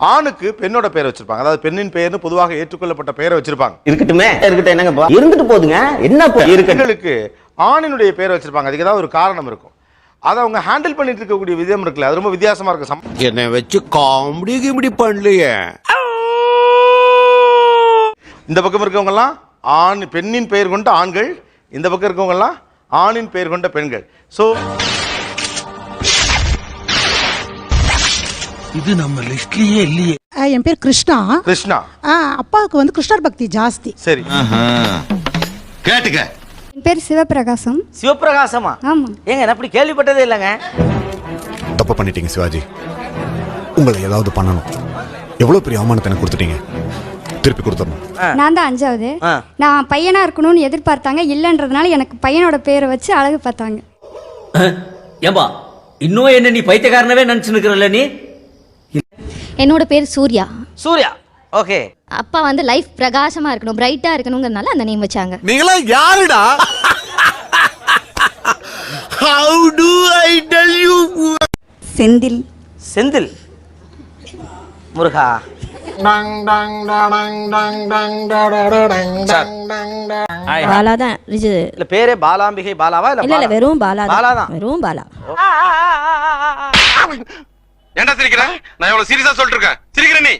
ஆணுக்கு பெண்ணோட பேர் வச்சிருப்பாங்க. அதாவது பெண்ணின் பெயர்னு பொதுவாக ஏற்றுக்கொள்ளப்பட்ட பெயரை வச்சிருப்பாங்க. இருக்கட்டுமே. இருக்கட்டும் என்னங்கப்பா இருந்துட்டு போகுதுங்க என்ன பெண்களுக்கு ஆணினுடைய பேரை வச்சிருப்பாங்க. அதுக்கு ஏதாவது ஒரு காரணம் இருக்கும். அதை அவங்க ஹேண்டில் பண்ணிட்டு இருக்கக்கூடிய விதம் இருக்குல்ல அது ரொம்ப வித்தியாசமா இருக்கு. சம்- என்னை வச்சு காமெடி கிமெடி பண்ணலையே. இந்த பக்கம் இருக்கவங்க எல்லாம் ஆண் பெண்ணின் பெயர் கொண்ட ஆண்கள் இந்த பக்கம் இருக்கவங்க எல்லாம் ஆணின் பெயர் கொண்ட பெண்கள். சோ ஆ, என் பேர் கிருஷ்ணா. கிருஷ்ணா. ஆ, அப்பாவுக்கு வந்து கிருஷ்ணர் பக்தி ஜாஸ்தி. சரி. கேட்டுக்க. என் பேர் சிவபிரகாசம். சிவபிரகாசமா? ஆமாம் ஏங்க நான் அப்படி கேள்விப்பட்டதே இல்லைங்க. தப்பு பண்ணிட்டீங்க சிவாஜி. உங்களை ஏதாவது பண்ணணும். எவ்வளவு பெரிய அவமானத்தை எனக்கு கொடுத்துட்டீங்க. திருப்பி கொடுத்துடணும். நான் தான் அஞ்சாவது. நான் பையனா இருக்கணும்னு எதிர்பார்த்தாங்க. இல்லைன்றதுனால எனக்கு பையனோட பேரை வச்சு அழகு பார்த்தாங்க. ஏம்பா இன்னும் என்ன நீ பைத்தியக்காரனவே நினைச்சு நிக்கிறல்ல நீ? என்னோட பேர் சூர்யா. சூர்யா. ஓகே. அப்பா வந்து லைஃப் பிரகாசமா இருக்கணும் பிரைட்டா இருக்கணுங்கிறதுனால அந்த நேம் வச்சாங்க. நீங்களா யாருடா? How do I tell you Senthil. Senthil. Muruga. Bala தான். இது இல்ல பேரே பாலாம்பிகை பாலாவா? இல்ல? வெறும் பாலா பாலா தான். வெறும் பாலா. ஏன்டா சிரிக்கிற நான் எவ்வளவு சீரியஸா சொல்லிட்டு இருக்கேன் சிரிக்கிற நீ.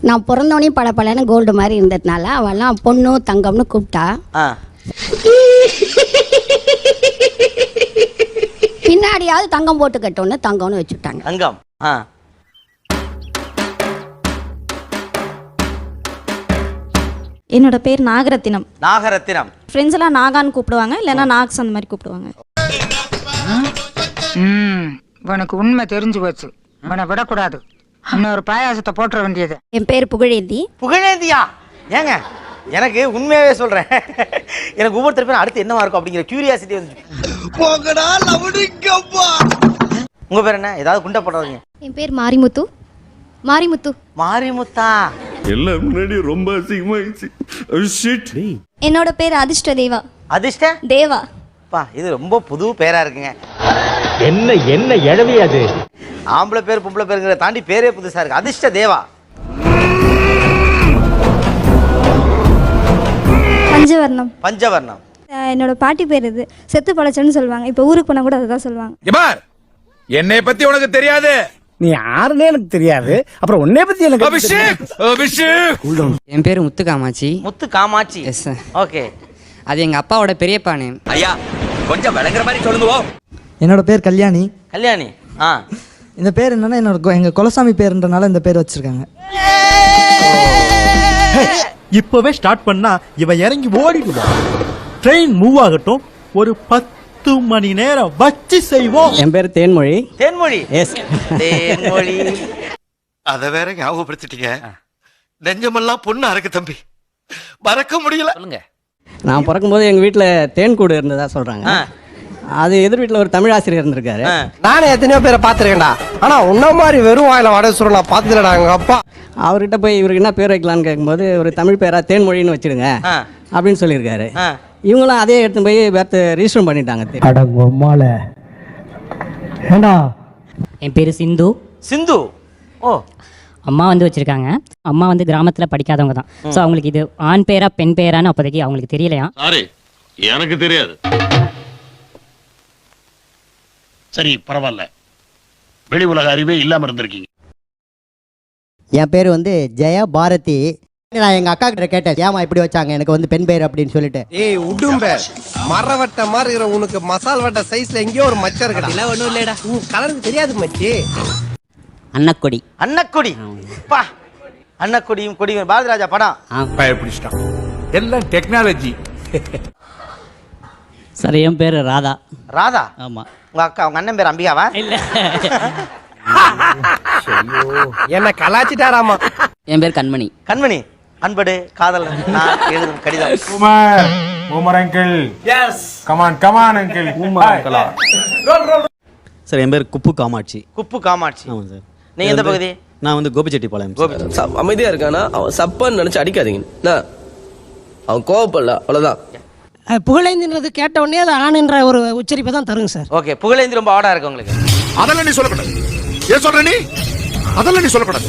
நான் பிறந்தோடனே பல பலன்னு கோல்டு மாதிரி இருந்ததுனால அவெல்லாம் பொண்ணு தங்கம்னு கூப்பிட்டா. பின்னாடியாவது தங்கம் போட்டு கட்டோன்னு தங்கம்னு வச்சுட்டாங்க. தங்கம். ஆ. என்னோட பேர் நாகரத்தினம். நாகரத்தினம். ஃப்ரெண்ட்ஸ் எல்லாம் நாகான்னு கூப்பிடுவாங்க இல்லைன்னா நாக்ஸ் அந்த மாதிரி கூப்பிடுவாங்க. ம். உனக்கு உண்மை தெரிஞ்சு போச்சு. உன்னை விடக்கூடாது. இன்னொரு பாயாசத்தை போட்டுற வேண்டியது. என் பேர் புகழேந்தி. புகழேந்தியா? ஏங்க எனக்கு உண்மையாவே சொல்றேன். எனக்கு ஒவ்வொருத்தர் பேரும் அடுத்து என்னவா இருக்கும் அப்படிங்கிற கியூரியாசிட்டி வந்து உங்க பேர் என்ன? ஏதாவது குண்டை போடுறீங்க என் பேர் மாரிமுத்து. மாரிமுத்து. மாரிமுத்தா? எல்லாம் முன்னாடி ரொம்ப அசிங்கமாயிடுச்சு. ஷிட் என்னோட பேர் அதிர்ஷ்ட தேவா. அதிர்ஷ்ட? தேவா. பா இது ரொம்ப புது பேரா இருக்குங்க. என்ன என்ன எழவி அது? ஆம்பளை பேர் பொம்பளை பேருங்கிறத தாண்டி பேரே புதுசா இருக்கு. அதிர்ஷ்ட தேவா. பஞ்சவர்ணம். பஞ்சவர்ணம். என்னோட பாட்டி பேர் இது. செத்து பழச்சன்னு சொல்லுவாங்க. இப்போ ஊருக்கு போனால் கூட அதுதான் சொல்லுவாங்க. எபார் என்னை பத்தி உனக்கு தெரியாது. நீ யாருன்னே எனக்கு தெரியாது. அப்புறம் உன்னை பத்தி எனக்கு அபிஷேக்! அபிஷேக்! என் பேர் Muthukamachi Muthu Kamatchi yes sir okay. அது எங்கள் அப்பாவோட பெரியப்பா நேம். ஐயா கொஞ்சம் விளங்குற மாதிரி சொல்லுங்க. என்னோட பேர் கல்யாணி. கல்யாணி. ஆ. இந்த பேர் என்னன்னா என்னோட கொ- எங்க குலசாமி பேருன்றனால இந்த பேர் வச்சிருக்காங்க. இப்பவே ஸ்டார்ட் பண்ணா இவன் இறங்கி ஓடிடுவான் ட்ரெயின் மூவ் ஆகட்டும் ஒரு பத்து மணி நேரம் வச்சு செய்வோம். என் பேர் தேன்மொழி. தேன்மொழி. எஸ் தேன்மொழி. அத வேற ஞாபகப்படுத்திட்டீங்க. நெஞ்சமெல்லாம் பொண்ணு அறக்கு தம்பி. மறக்க முடியல. சொல்லுங்க. நான் பிறக்கும்போது எங்கள் வீட்டில் தேன் கூடு இருந்ததா சொல்கிறாங்க. அது எதிர் வீட்டில் ஒரு தமிழ் ஆசிரியர் இருந்திருக்காரு. நானே எத்தனையோ பேரை பாத்துருக்கேன்டா ஆனா உன்ன மாதிரி வெறும் வாயில வடை சுருள் நான் பார்த்ததுலடா எங்க அப்பா. அவர்கிட்ட போய் இவருக்கு என்ன பேர் வைக்கலான்னு கேட்கும்போது ஒரு தமிழ் பேரா தேன்மொழின்னு வச்சிடுங்க. அப்படின்னு சொல்லியிருக்காரு. இவங்களும் அதே எடுத்து போய் பேர்த்து ரிஜிஸ்டர் பண்ணிட்டாங்க அடங்கொம்மால ஏண்டா? என் பேர் சிந்து. சிந்து? ஓ. அம்மா வந்து வச்சிருக்காங்க. அம்மா வந்து கிராமத்தில் படிக்காதவங்க தான். ஸோ அவங்களுக்கு இது ஆண் பேரா பெண் பேரான்னு அப்போதைக்கு அவங்களுக்கு தெரியலையா? சாரி எனக்கு தெரியாது. சரி பரவாயில்ல. வெளி உலக அறிவே இல்லாம இருந்திருக்கீங்க. என் பேர் வந்து ஜெயா பாரதி. நான் எங்கள் அக்கா கிட்ட கேட்டேன் ஏமா இப்படி வச்சாங்க? எனக்கு வந்து பெண் பேர் அப்படின்னு சொல்லிட்டு. ஏய் உடும்ப. மரவட்ட மாதிரி இருக்கிற உனக்கு மசால் வட்ட சைஸ்ல எங்கேயோ ஒரு மச்சம் இருக்கடா இல்ல ஒண்ணும் இல்லடா உன் கலருக்கு தெரியாது மச்சி. அன்னக்கொடி. அன்னக்கொடி? பா. அன்னக்கொடியும் கொடியும். பாரதிராஜா படம். பயப்பிடிச்சிட்டான் எல்லாம் டெக்னாலஜி சார் என் பேர் ராதா. ராதா? ஆமாம் உங்க அக்கா உங்க அண்ணன் பேர் அம்பிகாவா? இல்லை. என்ன கலாச்சிட்டாராமா? என் பேர் கண்மணி. கண்மணி அன்படு காதல் நான் எழுதும் கடிதம். Umar Umar uncle. Yes come on come on uncle Umar அங்கிளா? Sir என் பேர் குப்பு காமாட்சி. குப்பு காமாட்சி. ஆமாம் சார் நீங்க எந்த பகுதி? நான் வந்து கோபிச்செட்டிப்பாளையம் கோபி அமைதியா இருக்கானா? அவன் சப்பான்னு நினைச்சு அடிக்காதீங்க. அவன் கோவப்படல அவ்வளவுதான். புகழேந்தின்றது கேட்ட உடனே அது ஆணுன்ற ஒரு உச்சரிப்பை தான் தருங்க சார். ஓகே புகழேந்தி ரொம்ப ஆடா இருக்கு உங்களுக்கு. அதெல்லாம் நீ சொல்லக்கூடாது. ஏன் சொல்ற நீ? அதெல்லாம் நீ சொல்லக்கூடாது.